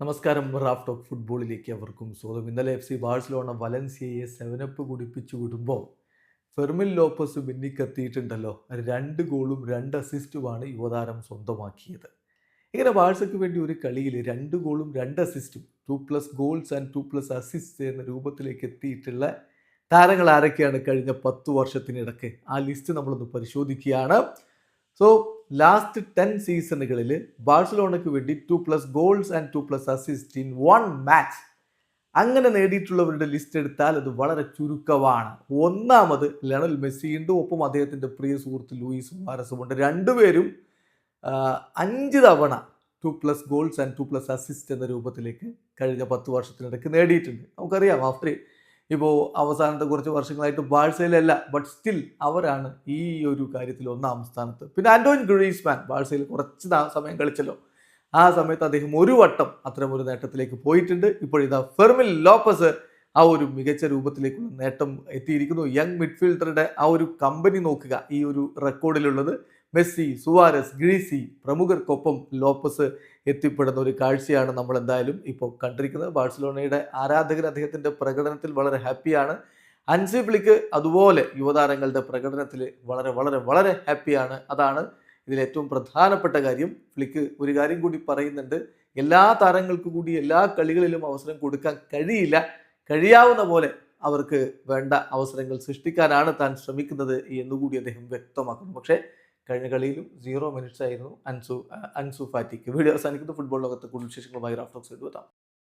നമസ്കാരം Raf talk ഫുട്ബോളിലേക്ക് അവർക്കും സ്വാഗതം. ഇന്നലെ എഫ് സി ബാഴ്സലോണ വലൻസിയയെ സെവനപ്പ് കുടിപ്പിച്ചു വിടുമ്പോൾ ഫെർമിൻ ലോപ്പസ് മിന്നിക്കെത്തിയിട്ടുണ്ടല്ലോ രണ്ട് ഗോളും രണ്ട് അസിസ്റ്റുമാണ് യുവതാരം സ്വന്തമാക്കിയത്. ഇങ്ങനെ ബാഴ്സയ്ക്ക് വേണ്ടി ഒരു കളിയിൽ രണ്ട് ഗോളും രണ്ട് അസിസ്റ്റും two plus goals and two plus assist എന്ന രൂപത്തിലേക്ക് എത്തിയിട്ടുള്ള താരങ്ങൾ ആരൊക്കെയാണ് കഴിഞ്ഞ പത്ത് വർഷത്തിനിടയ്ക്ക്? ആ ലിസ്റ്റ് നമ്മളൊന്ന് പരിശോധിക്കുകയാണ്. സോ ലാസ്റ്റ് ടെൻ സീസണുകളിൽ ബാഴ്സലോണയ്ക്ക് വേണ്ടി two plus goals and two plus assist in one match അങ്ങനെ നേടിയിട്ടുള്ളവരുടെ ലിസ്റ്റ് എടുത്താൽ അത് വളരെ ചുരുക്കമാണ്. ഒന്നാമത് ലണൽ മെസ്സിയുണ്ട് ഒപ്പം അദ്ദേഹത്തിന്റെ പ്രിയ സുഹൃത്ത് ലൂയിസ് മാരസുമുണ്ട് രണ്ടുപേരും അഞ്ച് തവണ two plus goals and two plus assist എന്ന രൂപത്തിലേക്ക് കഴിഞ്ഞ പത്ത് വർഷത്തിനിടയ്ക്ക് നേടിയിട്ടുണ്ട്. നമുക്കറിയാം അവർ ഇപ്പോൾ അവസാനത്തെ കുറച്ച് വർഷങ്ങളായിട്ട് ബാഴ്സയിലല്ല ബട്ട് സ്റ്റിൽ അവരാണ് ഈ ഒരു കാര്യത്തിൽ ഒന്നാം സ്ഥാനത്ത്. പിന്നെ ആന്റോൺ ഗ്രീസ്മാൻ ബാഴ്സയിൽ കുറച്ച് സമയം കളിച്ചല്ലോ. ആ സമയത്ത് അദ്ദേഹം ഒരു വട്ടം അത്തരം ഒരു നേട്ടത്തിലേക്ക് പോയിട്ടുണ്ട്. ഇപ്പോഴിതാ ഫെർമിൽ ലോപ്പസ് ആ ഒരു മികച്ച രൂപത്തിലേക്കുള്ള നേട്ടം എത്തിയിരിക്കുന്നു. യങ് മിഡ്ഫീൽഡറുടെ ആ ഒരു കമ്പനി നോക്കുക ഈ ഒരു റെക്കോർഡിലുള്ളത് മെസ്സി സുവാരസ് ഗ്രീസി പ്രമുഖർക്കൊപ്പം ലോപ്പസ് എത്തിപ്പെടുന്ന ഒരു കാഴ്ചയാണ് നമ്മൾ എന്തായാലും ഇപ്പോൾ കണ്ടിരിക്കുന്നത്. ബാഴ്സലോണയുടെ ആരാധകർ അദ്ദേഹത്തിന്റെ പ്രകടനത്തിൽ വളരെ ഹാപ്പിയാണ്. അൻസി ഫ്ലിക്ക് അതുപോലെ യുവതാരങ്ങളുടെ പ്രകടനത്തിൽ വളരെ വളരെ വളരെ ഹാപ്പിയാണ്. അതാണ് ഇതിൽ ഏറ്റവും പ്രധാനപ്പെട്ട കാര്യം. ഫ്ലിക്ക് ഒരു കാര്യം കൂടി പറയുന്നുണ്ട്. എല്ലാ താരങ്ങൾക്കും കൂടി എല്ലാ കളികളിലും അവസരം കൊടുക്കാൻ കഴിയില്ല. കഴിയാവുന്ന പോലെ അവർക്ക് വേണ്ട അവസരങ്ങൾ സൃഷ്ടിക്കാനാണ് താൻ ശ്രമിക്കുന്നത് എന്നുകൂടി അദ്ദേഹം വ്യക്തമാക്കുന്നു. പക്ഷേ കഴിഞ്ഞ കളിയിലും സീറോ മിനിറ്റ്സ് ആയിരുന്നു അൻസു അൻസു ഫാറ്റിക്ക്. വീഡിയോ അവസാനിക്കുന്നത് ഫുട്ബോൾ ലോകത്ത് കൂടുതൽ വിശേഷങ്ങളുമായി റാഫ്റ്റോക്സ് എഴുതാം